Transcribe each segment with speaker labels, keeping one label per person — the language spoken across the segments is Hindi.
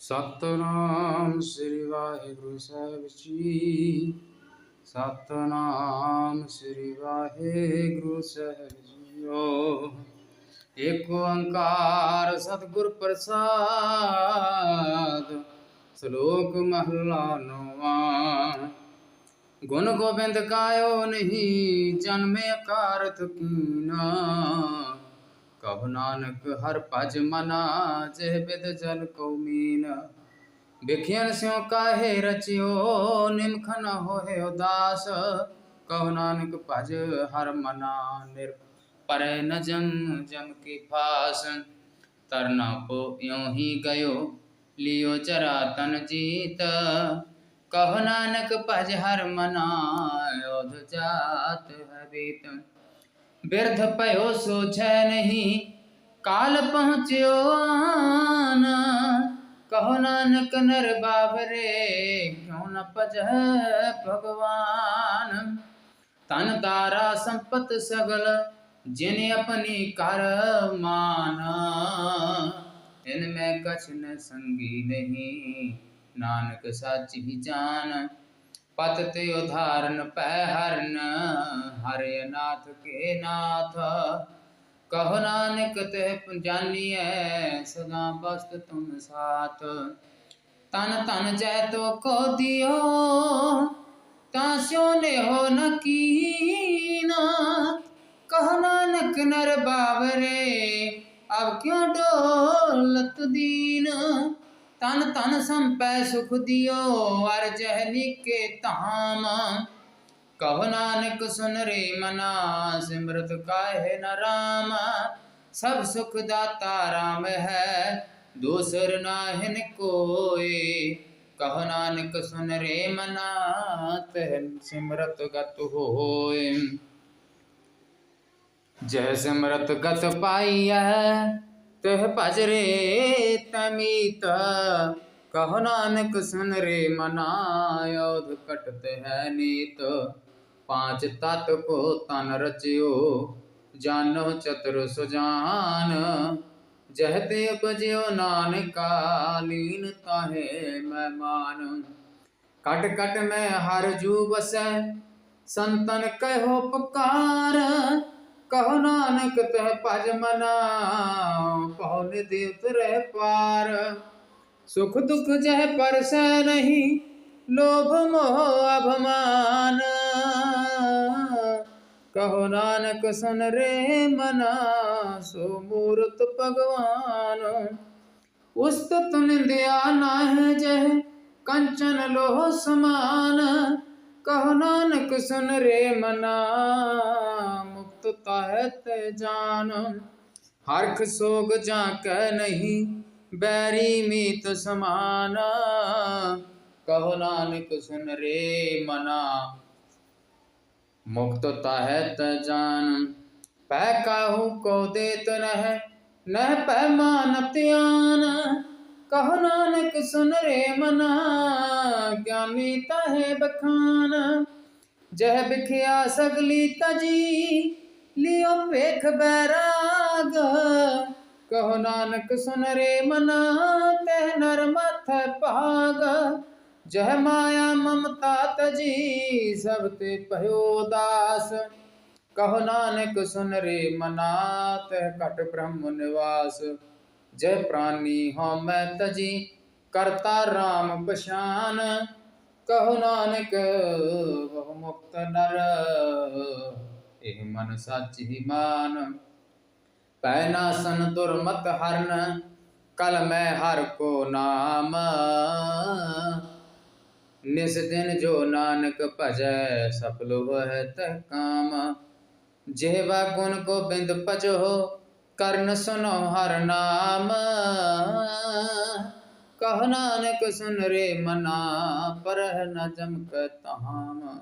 Speaker 1: ਸਤਨਾਮ ਸ੍ਰੀ ਵਾਹਿਗੁਰੂ ਸਾਹਿਬ ਜੀ। ਸਤਨਾਮ ਸ੍ਰੀ ਵਾਹਿਗੁਰੂ ਸਾਹਿਬ ਜੀਓ। ਏਕ ਓੰਕਾਰ ਸਤਿਗੁਰ ਪ੍ਰਸਾਦ, ਸ਼ਲੋਕ ਮਹਲਾ ਨੌਵਾਂ। ਗੁਣ ਗੋਬਿੰਦ ਕਾਇਓ ਨਹੀਂ, ਜਨਮੇ ਕਾਰਤ ਕੀਨਾ। कहो नानक, हर पज मना, जह बिद जल कौमीन बिखियन सिंह काहे रचियो निमख न होहे उदास। कहो नानक, पज हर मना, निर पर न जम जम की फास। तरना पो यों ही गयो, लियो चरा तन जीत। कहो नानक, पज हर मना, योध जात हबीत व्यर्थ पयो सोच नहीं। काल पहुँचो न कहो नानक नर बाबरे क्यों न पज भगवान। तन तारा संपत सगल, जिन अपनी कर माना। इनमें कछ न संगी नहीं, नानक सच ही जान। पतत्योधारण पहरन हरे नाथ के नाथ। कहो नानक, तेह जानिए सदा बस्त तुम साथ। तन तन जय तो को दियो ताशो ने हो न कीना। कहो नानक, नर बावरे, अब क्यों डोलत दीना? ਨਾਨਕ ਤਨ ਤਨ ਸੰਪੈ ਸੁਖ ਦਿਓ, ਅਰ ਜਹ ਨੀਕੇ ਧਾਮ। ਕਹੋ ਨਾਨਕ ਸੁਨ ਰੇ ਮਨਾ, ਸਿਮਰਤ ਕਾਹੇ ਨ ਰਾਮ। ਸਭ ਸੁਖ ਦਾਤਾ ਰਾਮ ਹੈ, ਦੂਸਰ ਨਾਹਿਨ ਕੋਏ। ਕਹੋ ਨਾਨਕ ਸੁਨ ਰੇ ਮਨਾ, ਤਹਿ ਸਿਮਰਤ ਗਤ ਹੋਏ। ਜੈ ਸਿਮਰਤ ਗਤ ਪਾਈਐ ਤਹ ਭਜ ਰੇ ਤਮੀਤ, ਕਹੋ ਨਾਨਕ ਸੁਨ ਰੇ ਮਨਾ ਔਧ ਕਟਤ ਹੈ ਨੀਤ। ਪਾਂਚ ਤਤ ਕੋ ਤਨ ਰਚਿਓ, ਜਾਨੋ ਚਤੁਰ ਸੁਜਾਨ। ਜਹ ਤੇ ਉਪਜਿਓ ਨਾਨਕਾ, ਲੀਨ ਤਾਹੇ ਮਹਿਮਾਨ ਕਟ ਕਟ ਮੈਂ ਹਰ ਜੂ ਬਸੈ ਸੰਤਨ ਕਹਿਓ ਪੁਕਾਰ। कहो नानक तह पज मना पौन देवत रह पार। सुख दुख जह परस नहीं, लोभ मोह अभमान। कहो नानक सुन रे मना, सो मूर्त भगवान। उस्त निंदया नह जह, कंचन लोह समान। कहो नानक सुन रे मना भक्त तहत जान। हरख सोग जाक नहीं, बैरी मीत समान। कहो नानक सुन रे मना। मुक्त तहत जान। पै काहू को देत नह नह पैमान त्यान। कहो नानक सुन रे मना, ज्ञानी तहे बखान। जह बिखिया सगली तजी ਲਿਓ ਵੇਖ ਬੈਰਾਗ। ਕਹੋ ਨਾਨਕ ਸੁਨ ਰੇ ਮਨਾ, ਤੈ ਨਰ ਮਥ ਭਾਗ। ਜਹ ਮਾਇਆ ਮਮਤਾ ਤਜੀ, ਸਭ ਤੇ ਭਇਓ ਦਾਸ। ਕਹੋ ਨਾਨਕ ਸੁਨ ਰੇ ਮਨਾ ਤਹਿ ਘਟ ਬ੍ਰਹਮ ਨਿਵਾਸ। ਜੈ ਪ੍ਰਾਨੀ ਹਉ ਮੈਂ ਤਜੀ, ਕਰਤਾ RAM ਪਛਾਨ। ਕਹੋ ਨਾਨਕ ਬਹੁ ਮੁਕਤ ਨਰ। ਇਹ ਮਨ ਸੱਚ ਹੀ ਮਾਨ ਪੈ ਨਾਸਨ ਦੁਰਮਤ ਹਰਨ, ਕਲ ਮੈਂ ਹਰ ਕੋ ਨਾਮ। ਨਿਸ ਦਿਨ ਜੋ ਨਾਨਕ ਭਜੈ ਸਫਲ ਹੋਇ ਤਹ ਕਾਮ। ਜਿਹਵਾ ਗੁਣ ਗੋਬਿੰਦ ਭਜੋ, ਕਰਨ ਸੁਨੋ ਹਰ ਨਾਮ। ਕਹ ਨਾਨਕ ਸੁਨ ਰੇ ਮਨਾ, ਪਰਹ ਨ ਜਮਕ ਤਾਮ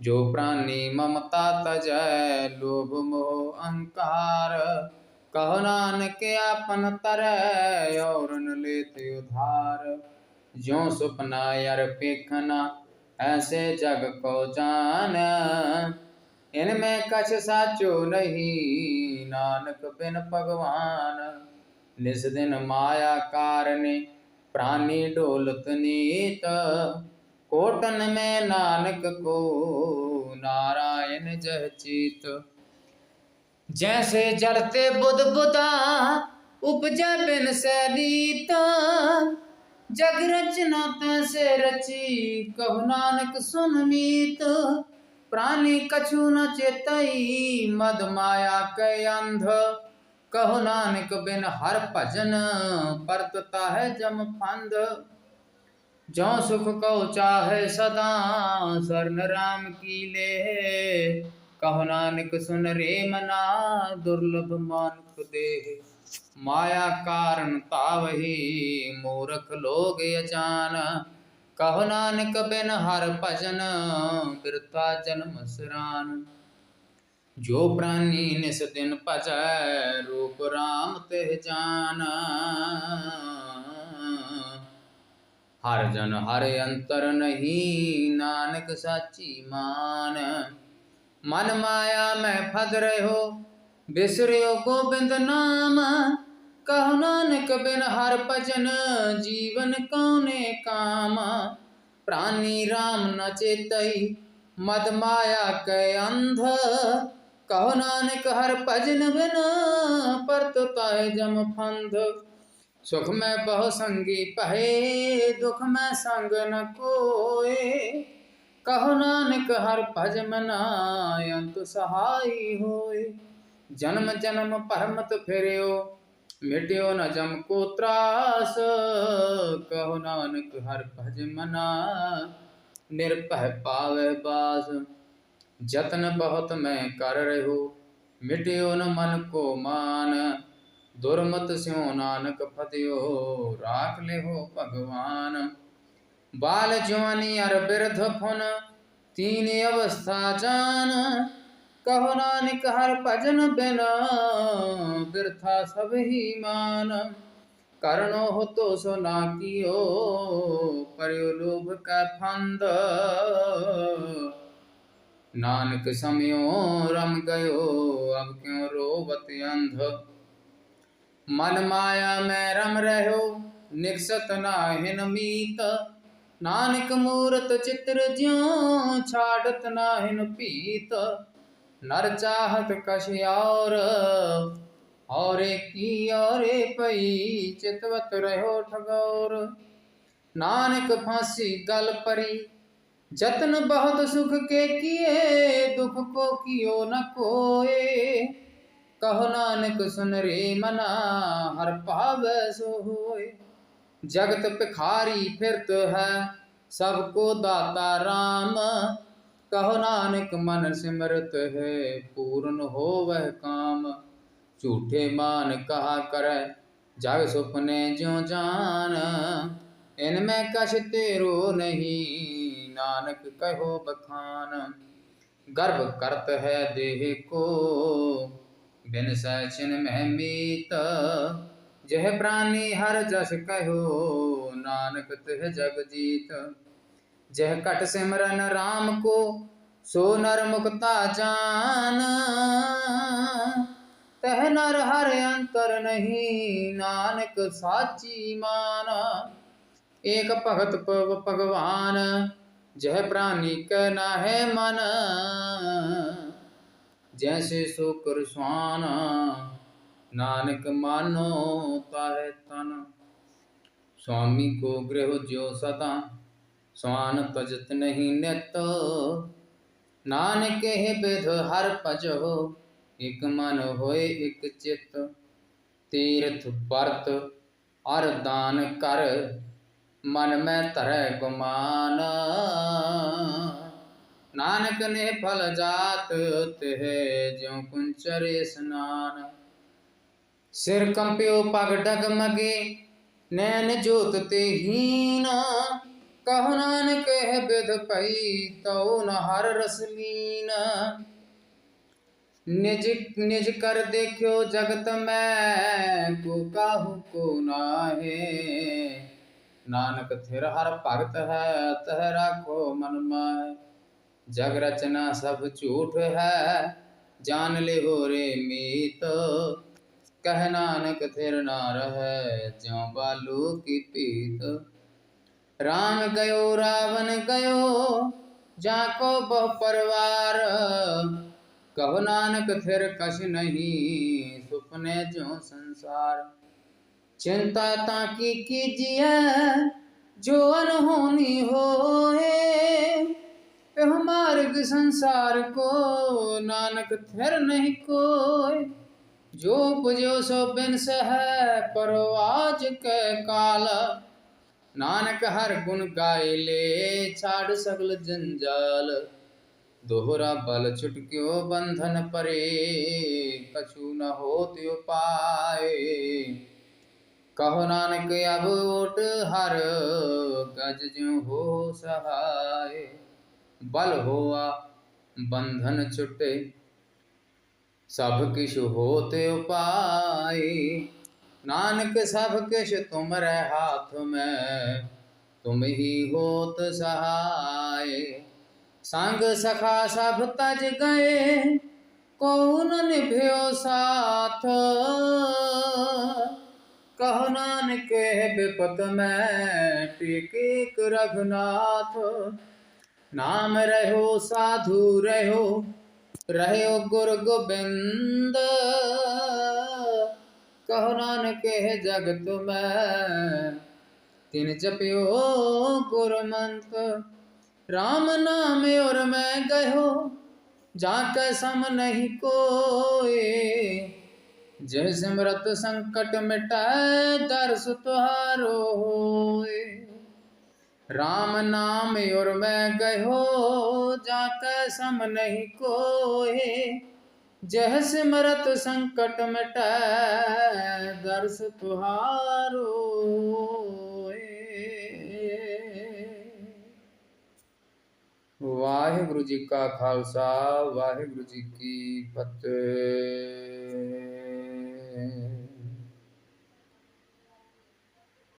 Speaker 1: ਜੋ ਪ੍ਰਾਨੀ ਮਮਤਾ ਤਜੈ, ਲੋਭ ਮੋਹ ਅਹੰਕਾਰ ਕਹੋ ਨਾਨਕ ਆਪਨ ਤਰੈ ਔਰਨ ਲੇਤ ਉਧਾਰ। ਜਿਉ ਸੁਪਨਾ ਯਰ ਪੇਖਨਾ ਐਸੇ ਜਗ ਕੋ ਜਾਣ ਇਨ ਮੈਂ ਕਛ ਸਾਚੋ ਨਹੀਂ, ਨਾਨਕ ਬਿਨ ਭਗਵਾਨ। ਨਿਸ ਦਿਨ ਮਾਇਆ ਕਾਰਨੇ, ਪ੍ਰਾਨੀ ਢੋਲਤ ਨੀਤ। कोटन में नानक को नारायण जह चीत जैसे जलते बुध बुदा, उपजा बिन से जग रचना तैसे रची कहु नानक सुन मीत। प्राणी कछु न चेतई, मद माया के अंध। कहो नानक बिन हर भजन, परतता है जम फंद जो सुख को चाहे सदा स्वर्ण राम की ले कहो नानक सुन रे मना दुर्लभ मानुख दे माया कारण तावही मूर्ख लोग अजान कहो नानक बिन हर भजन बिरता जन्म सरान जो प्राणी निस दिन भजै रूप राम तेह जाना हर जन हर अंतर नहीं, नानक साची मान। मन माया में फद रहो, बिसरियो गोबिंद नाम। कहो नानक बिन हर भजन, जीवन कौने काम। प्राणी राम न चेतई, मद माया के अंध। कहो नानक हर भजन बिना परत ताय जम फंद। सुख में बहु संगी पहे, दुख में संग न कोए। कहो नानक, हर भज अंत सहाय होए। जन्म जन्म परमत फिरो मिट्यो न जम को त्रास। कहो नानक, हर भज मना निर्भय पावे बास। जतन बहुत मैं कर रहो, मिट्यो न मन को मान। दुर्मत स्यो नानक फतियो राख ले हो भगवान। बाल जवानी अर बिरध फुन, तीन अवस्था जान। कहो नानक, हर भजन बिना, बिरथा सब ही मान। करनो हो तो सो ना कियो, परयो लोभ का फंद। नानक समयो, रम गयो, अब क्यों रोवत अंध? मन माया में रम रहो निकसत नाहिन मीत नानक मूरत चित्र ज्यो छाड़त नाहिन पीत नर चाहत कश और और की और पई चितवत रहो ठगौर नानक फांसी गल परी जतन बहुत सुख के किए दुख को कियो न कोए कहो नानक सुन रे मना, हर पाव सो जगत पिखारी फिरत है, सबको दाता राम। कहो नानक, मन सिमरत है, पूर्ण हो वह काम। झूठे मान कहा कर जग सुपने जो जान। इनमें कश तेरो नहीं, नानक कहो बखान। गर्व करत है देह को बिन सचिन में मीत जह प्राणी हर जस कहो, नानक तह जग जीत। जह कट सिमरन राम को, सो नर मुक्ता जान। तह नर हर अंतर नहीं, नानक साची माना। एक भगत पव भगवान, जह प्राणी कहना है मन। जैसे शुक्र स्वान नानक मानो ताहे तन। स्वामी को गृह जो सदा, स्वान तजत नहीं नित। नानक है विध हर पज हो, एक मन होए एक चित तीर्थ व्रत और दान कर, मन में तरह गुमान। नानक ने फल जात है जो कुंचरे स्नान। सिर कंप्यो पग डगमगे, नैन जोत ते हीन। कहो नानक, है विध पई तो न हर रसलीन निज निज कर देखो जगत में, को काहू को नाहे। नानक, थिर हर भगत है, तह राखो मन माय जग रचना सब झूठ है। जान ले हो रे मीत। कह नानक थिर ना रह जो बालू की पीत। राम गयो रावण गयो जाको बहु परिवार। कहो नानक थिर कश नहीं, सुपने जो संसार। चिंता ताकी कीजिए, जो अनहोनी होए। मार्ग संसार को, नानक थिर नहीं कोई। जो पुजो सो बिन सह परो आज के काल। नानक हर गुण गाय ले, छाड़ सगल जंजाल। दोहरा बल छुटक्यो बंधन परे, कछु न होत उपाय। कहो नानक, अब ओट हर गज ज्यों हो सहाय। बल होआ बंधन छुटे, सब किश होते उपाय। नानक, सब किश तुमरे हाथ में, तुम ही होत सहाय। संग सखा, सब तज गए, कौन निभ्यो साथ? कहो नानक विपत में टिक रघुनाथ। नाम रहो, साधु रहो रहो गुरु गोबिंद। कहो नानक जगत में तिन जपियो गुरु मंत्र। राम नाम और मैं गयो, जाके सम नहीं कोई। जय सिमरत संकट मिटाए दर्श तुहारो होए। राम नाम और मैं गयो जाकर सम नहीं कोहे। जह सिमरत संकट मिट दर्श तुहारो वाहेगुरु जी का खालसा, वाहेगुरु जी की फतेह।